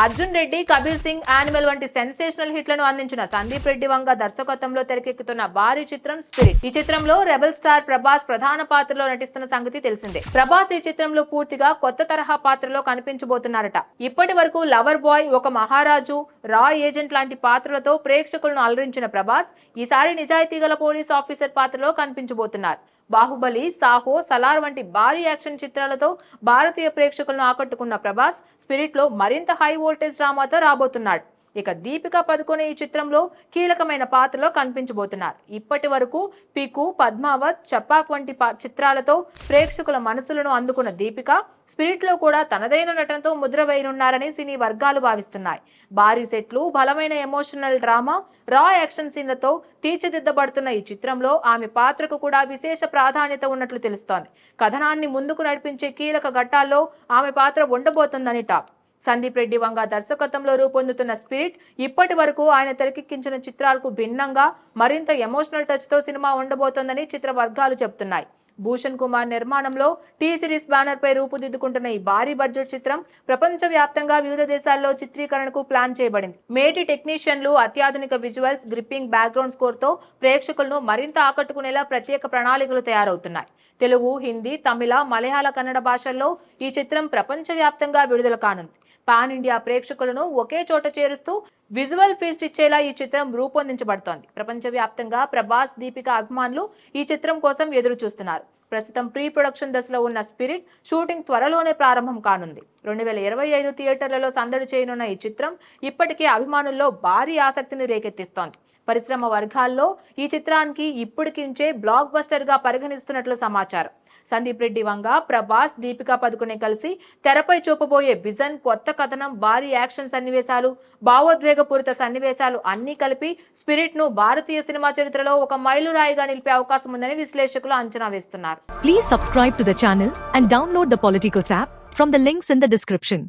Arjun Reddy Kabir Singh animal వంటి sensational హిట్లను అందించిన సందీప్ రెడ్డి వంగ దర్శకత్వంలో తెరకెక్కుతున్న భారీ చిత్రం స్పిరిట్. ఈ చిత్రంలో రెబల్ స్టార్ ప్రభాస్ ప్రధాన పాత్రలో నటిస్తున్న సంగతి తెలిసిందే. ప్రభాస్ ఈ చిత్రంలో పూర్తిగా కొత్త తరహా పాత్రలో కనిపించబోతున్నారట. ఇప్పటి వరకు లవర్ బాయ్ ఒక మహారాజు రా ఏజెంట్ లాంటి పాత్రలతో ప్రేక్షకులను అలరించిన ప్రభాస్ ఈసారి నిజాయితీ గల పోలీస్ ఆఫీసర్ పాత్రలో కనిపించబోతున్నారు. బాహుబలి సాహో సలార్ వంటి భారీ యాక్షన్ చిత్రాలతో భారతీయ ప్రేక్షకులను ఆకట్టుకున్న ప్రభాస్ స్పిరిట్లో మరింత హై వోల్టేజ్ డ్రామాతో రాబోతున్నాడు. ఇక దీపిక పదుకొనే ఈ చిత్రంలో కీలకమైన పాత్రలో కనిపించబోతున్నారు. ఇప్పటి వరకు పికు పద్మావత్ చపాక్ వంటి పా- చిత్రాలతో ప్రేక్షకుల మనసులను అందుకున్న దీపిక స్పిరిట్లో కూడా తనదైన నటనతో ముద్ర వేయనున్నారని సినీ వర్గాలు భావిస్తున్నాయి. భారీ సెట్లు బలమైన ఎమోషనల్ డ్రామా రా యాక్షన్ సీన్లతో తీర్చిదిద్దబడుతున్న ఈ చిత్రంలో ఆమె పాత్రకు కూడా విశేష ప్రాధాన్యత ఉన్నట్లు తెలుస్తోంది. కథనాన్ని ముందుకు నడిపించే కీలక ఘట్టాల్లో ఆమె పాత్ర ఉండబోతుందని టాప్ సందీప్ రెడ్డి వంగ దర్శకత్వంలో రూపొందుతున్న స్పిరిట్ ఇప్పటి వరకు ఆయన తెరకెక్కించిన చిత్రాలకు భిన్నంగా మరింత ఎమోషనల్ టచ్తో సినిమా ఉండబోతోందని చిత్ర వర్గాలు చెబుతున్నాయి భూషణ్ కుమార్ నిర్మాణంలో టీ సిరీస్ బ్యానర్ పై రూపుదిద్దుకుంటున్న ఈ భారీ బడ్జెట్ చిత్రం ప్రపంచవ్యాప్తంగా వివిధ దేశాల్లో చిత్రీకరణకు ప్లాన్ చేయబడింది. మేటి టెక్నీషియన్లు అత్యాధునిక విజువల్స్ గ్రిప్పింగ్ బ్యాక్గ్రౌండ్ స్కోర్తో ప్రేక్షకులను మరింత ఆకట్టుకునేలా ప్రత్యేక ప్రణాళికలు తయారవుతున్నాయి. తెలుగు హిందీ తమిళ మలయాళ కన్నడ భాషల్లో ఈ చిత్రం ప్రపంచవ్యాప్తంగా విడుదల కానుంది. పాన్ ఇండియా ప్రేక్షకులను ఒకే చోట చేరుస్తూ విజువల్ ఫీస్ట్ ఇచ్చేలా ఈ చిత్రం రూపొందించబడుతోంది. ప్రపంచవ్యాప్తంగా ప్రభాస్ దీపిక అభిమానులు ఈ చిత్రం కోసం ఎదురు చూస్తున్నారు ప్రస్తుతం ప్రీ ప్రొడక్షన్ దశలో ఉన్న స్పిరిట్ షూటింగ్ త్వరలోనే ప్రారంభం కానుంది. రెండు వేల ఇరవై ఐదు థియేటర్లలో సందడి చేయనున్న ఈ చిత్రం ఇప్పటికే అభిమానుల్లో భారీ ఆసక్తిని రేకెత్తిస్తోంది. పరిశ్రమ వర్గాల్లో ఈ చిత్రానికి ఇప్పటికించే బ్లాక్ బస్టర్గా పరిగణిస్తున్నట్లు సమాచారం. సందీప్ రెడ్డి వంగ ప్రభాస్ దీపికా పదుకునే కలిసి తెరపై చూపబోయే విజన్ కొత్త కథనం భారీ యాక్షన్ సన్నివేశాలు భావోద్వేగపూరిత సన్నివేశాలు అన్నీ కలిపి స్పిరిట్ను భారతీయ సినిమా చరిత్రలో ఒక మైలురాయిగా నిలిపే అవకాశం ఉందని విశ్లేషకులు అంచనా వేస్తున్నారు. Please subscribe to the channel and download the Politicos app from the links in the description